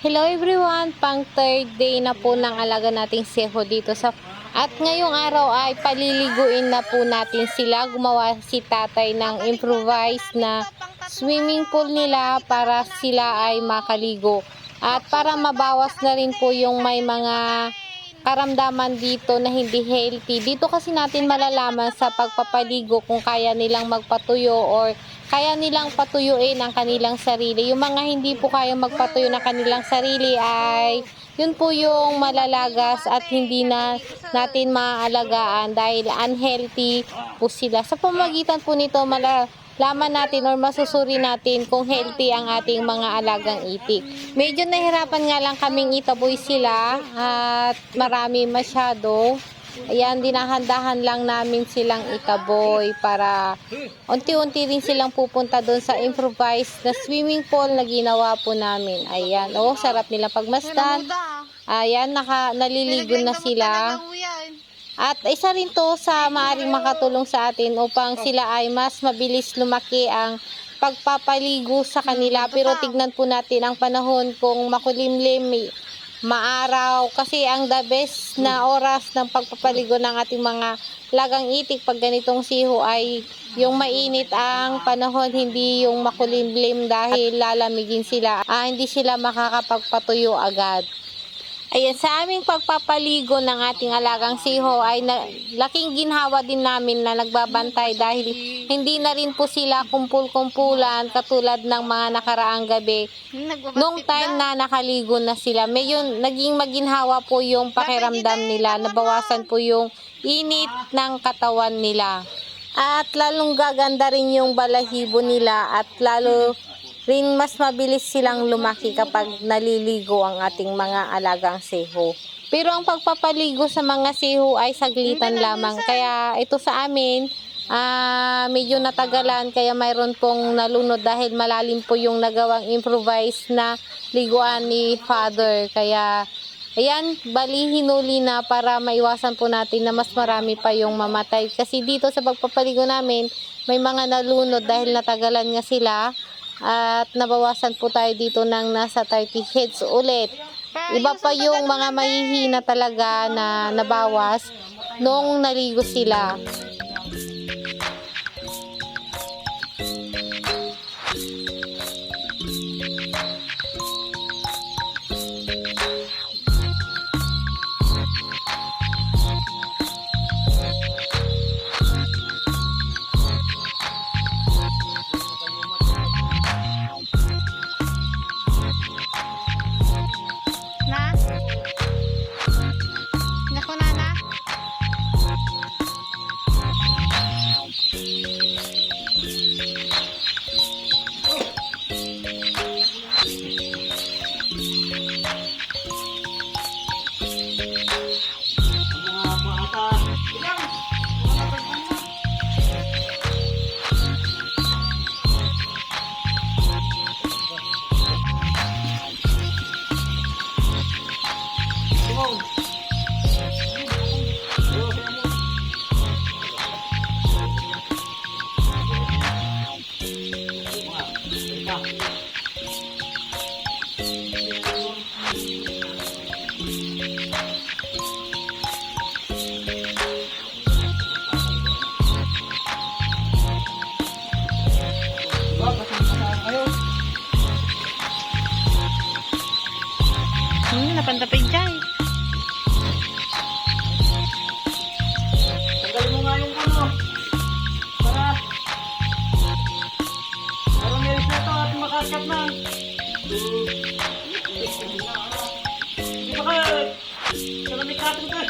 Hello everyone, pang third day na po ng alaga nating seho dito sa at ngayong araw ay paliliguin na po natin sila. Gumawa si tatay ng improvised na swimming pool nila para sila ay makaligo. At para mabawas na rin po yung may mga karamdaman dito na hindi healthy. Dito kasi natin malalaman sa pagpapaligo kung kaya nilang magpatuyo or kaya nilang patuyuin ang kanilang sarili. Yung mga hindi po kaya magpatuyo ng kanilang sarili ay yun po yung malalagas at hindi na natin maaalagaan dahil unhealthy po sila. Sa pamagitan po nito, malalaman natin or masusuri natin kung healthy ang ating mga alagang itik. Medyo nahirapan nga lang kaming itaboy sila at marami masyado. Ayan, dinahandahan lang namin silang itaboy para unti-unti rin silang pupunta doon sa improvised na swimming pool na ginawa po namin. Ayan, oh, sarap nila pagmasdan. Ayan, naka, naliligo na sila. At isa rin to sa maaring makatulong sa atin upang sila ay mas mabilis lumaki ang pagpapaligo sa kanila. Pero tignan po natin ang panahon kung makulimlim, maaraw. Kasi ang the best na oras ng pagpapaligo ng ating mga lagang itik pag ganitong siho ay yung mainit ang panahon, hindi yung makulimlim dahil lalamigin sila. Ah, hindi sila makakapagpatuyo agad. Ayan, sa aming pagpapaligo ng ating alagang siho ay na, laking ginhawa din namin na nagbabantay dahil hindi na rin po sila kumpul-kumpulan katulad ng mga nakaraang gabi. Nung time na nakaligo na sila, medyo naging maginhawa po yung pakiramdam nila, nabawasan po yung init ng katawan nila. At lalong gaganda rin yung balahibo nila at lalo rin mas mabilis silang lumaki kapag naliligo ang ating mga alagang seho. Pero ang pagpapaligo sa mga seho ay saglitan lamang. Kaya ito sa amin, ah medyo natagalan kaya mayroon pong nalunod dahil malalim po yung nagawang improvised na liguan ni Father. Kaya ayan, bali hinuli na para maiwasan po natin na mas marami pa yung mamatay. Kasi dito sa pagpapaligo namin, may mga nalunod dahil natagalan nga sila at nabawasan po tayo dito ng nasa 30 heads ulit. Iba pa yung mga mahihina talaga na nabawas nung naligo sila. Hindi baka. Salamig natin ka.